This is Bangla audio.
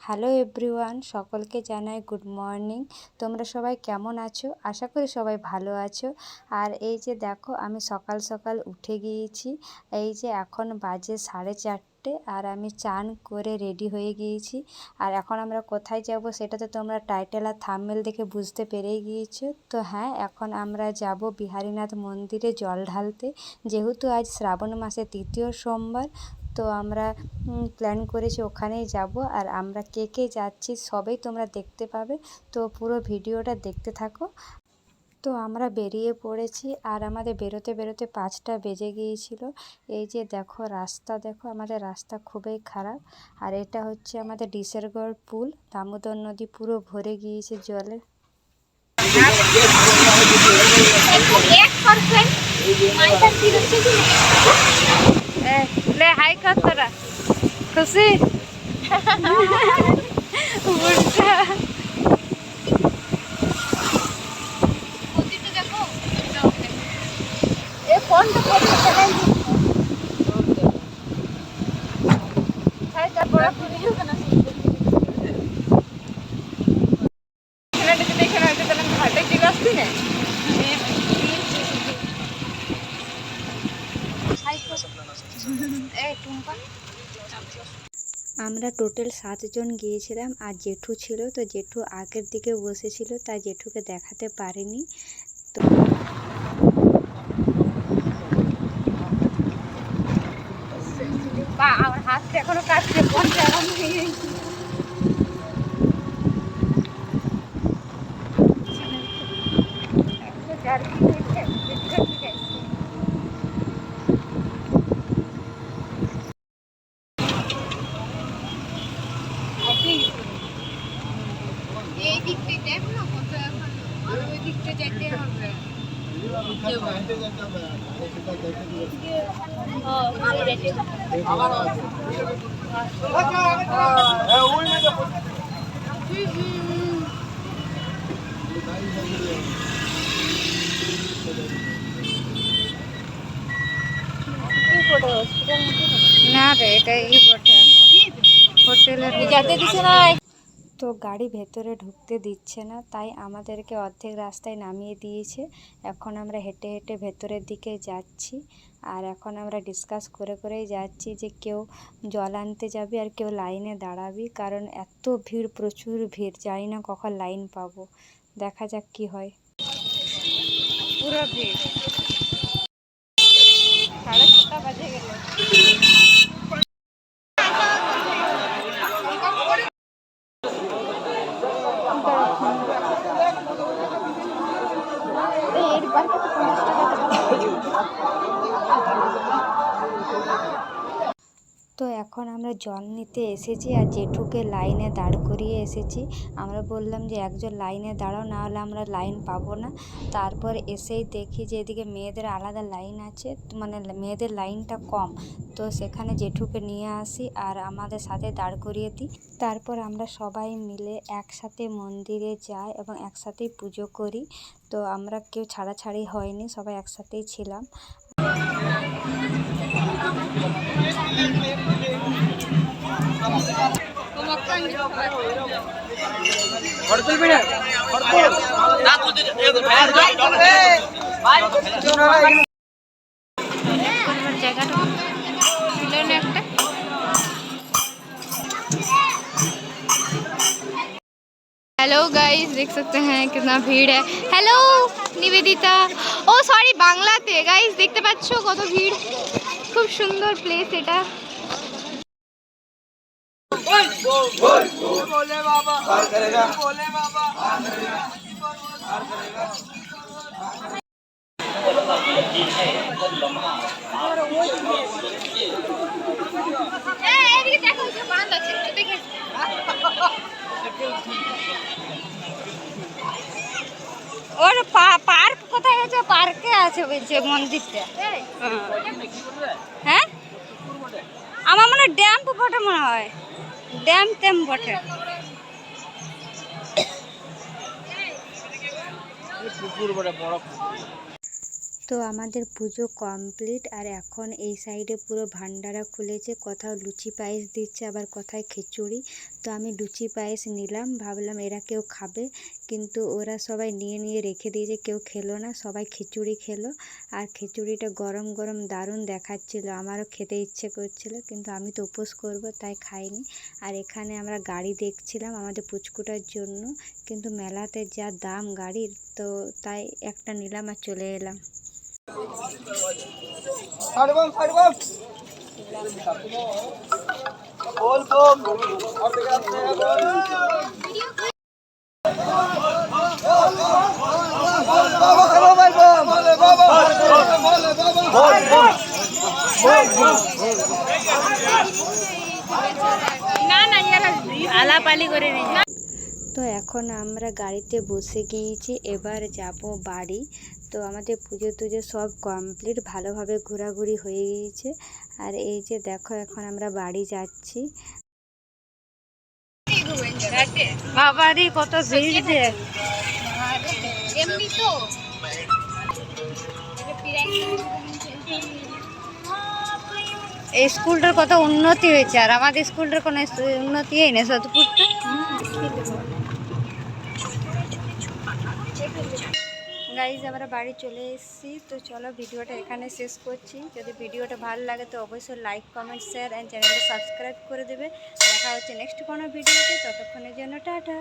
হ্যালো এভরিওয়ান, সকলকে জানাই গুড মর্নিং। তোমরা সবাই কেমন আছো? আশা করি সবাই ভালো আছো। আর এই যে দেখো, আমি সকাল সকাল উঠে গিয়েছি। এই যে এখন বাজে সাড়ে চারটে। আর আমি চান করে রেডি হয়ে গিয়েছি। আর এখন আমরা কোথায় যাব সেটা তো তোমরা টাইটেল আর থাম্বনেল দেখে বুঝতে পেরেই গিয়েছো। তো হ্যাঁ এখন আমরা যাব বিহারীনাথ মন্দিরে জল ঢালতে। যেহেতু আজ শ্রাবণ মাসে তৃতীয় সোমবার, তো আমরা প্ল্যান করেছি ওখানেই যাব। আর আমরা কে কে যাচ্ছি সবই তোমরা দেখতে পাবে। তো পুরো ভিডিওটা দেখতে থাকো। তো আমরা বেরিয়ে পড়েছি আর আমাদের বেরোতে বেরোতে পাঁচটা বেজে গিয়েছিল। এই যে দেখো রাস্তা দেখো আমাদের রাস্তা খুবই খারাপ। আর এটা হচ্ছে আমাদের ডিসেরগড় পুল। দামোদর নদী পুরো ভরে গিয়েছে জলে। ले हाय कर तोरा खुशी बुढ़ा আমরা টোটাল সাতজন গিয়েছিলাম আর জেঠু ছিল তো জেঠু আগের দিকে বসেছিল তাই জেঠুকে দেখাতে পারিনি তো হাতটা এখনও কাটছে কোনটা এখন ভেঙে গেছে। না রে এটাই বটে হোটেলের যেতে দিছে না তো গাড়ি ভেতরে ঢুকতে দিচ্ছে না, তাই আমাদেরকে অর্ধেক রাস্তায় নামিয়ে দিয়েছে। এখন আমরা হেঁটে হেঁটে ভেতরের দিকে যাচ্ছি আর এখন আমরা ডিসকাস করে করেই যাচ্ছি যে কেউ জল আনতে যাবি আর কেউ লাইনে দাঁড়াবি, কারণ এত ভিড়, প্রচুর ভিড়, জানি না কখন লাইন পাবো। দেখা যাক কি হয়। পুরো ভিড়। সাড়ে ছটা বাজে গেল। তো এখন আমরা জল নিতে এসেছি আর জেঠুকে লাইনে দাঁড় করিয়ে এসেছি। আমরা বললাম যে, একজন লাইনে দাঁড়াও, না হলে আমরা লাইন পাবো না। তারপর এসেই দেখি যে, এদিকে মেয়েদের আলাদা লাইন আছে মানে মেয়েদের লাইনটা কম। তো সেখানে জেঠুকে নিয়ে আসি আর আমাদের সাথে দাঁড় করিয়ে দিই। তারপর আমরা সবাই মিলে একসাথে মন্দিরে যাই এবং একসাথেই পুজো করি। তো আমরা কেউ ছাড়াছাড়ি হয়নি, সবাই একসাথেই ছিলাম। জায়গাটা हेलो गाइस देख सकते हैं कितना भीड़ है हेलो নিবেদিতা ও সরি বাংলাতে গাইস দেখতে পাচ্ছো কত ভিড় খুব সুন্দর প্লেস এটা এদিকে ওর পার্ক কোথায় আছে? পার্কে আছে বলছে মন্দিরটা। হ্যাঁ? আমার মনে হয় ড্যাম বটে মনে হয়। ড্যাম ট্যাম বটে। তো আমাদের পুজো কমপ্লিট আর এখন এই সাইডে পুরো ভান্ডারা খুলেছে কোথাও লুচি পায়েস দিচ্ছে আবার কোথায় খিচুড়ি। তো আমি লুচি পায়েস নিলাম ভাবলাম এরা কেউ খাবে। কিন্তু ওরা সবাই নিয়ে নিয়ে রেখে দিয়েছে কেউ খেলো না, সবাই খিচুড়ি খেলো। আর খিচুড়িটা গরম গরম দারুণ দেখাচ্ছিল। আমারও খেতে ইচ্ছে করছিল, কিন্তু আমি তো উপোস করব, তাই খাইনি। আর এখানে আমরা গাড়ি দেখছিলাম আমাদের পুচকুটার জন্য, কিন্তু মেলাতে যা দাম গাড়ির, তো তাই একটা নিলাম আর চলে এলাম আর দিকে আসতে বাবা হ্যালো ভাই বল বলে বাবা বলে বাবা বল বল না না ইয়ারা তো এখন আমরা গাড়িতে বসে গিয়েছি, এবার যাব বাড়ি। তো আমাদের পুজো টুজো সব কমপ্লিট ভালোভাবে ঘোরাঘুরি হয়ে গিয়েছে। আর এই যে দেখো, এখন আমরা বাড়ি যাচ্ছি। বাবারই কত ভিড় এই স্কুলটার কত উন্নতি হয়েছে, আর আমাদের স্কুলটার কোনো উন্নতি হয়নি সতপুরটা গাইজ আমরা বাড়ি চলে এসেছি, তো চলো ভিডিওটা এখানে শেষ করছি। যদি ভিডিওটা ভালো লাগে, তো অবশ্যই লাইক কমেন্ট শেয়ার অ্যান্ড চ্যানেলটা সাবস্ক্রাইব করে দেবে। দেখা হচ্ছে নেক্সট কোনো ভিডিওতে, ততক্ষণের জন্য টাটা।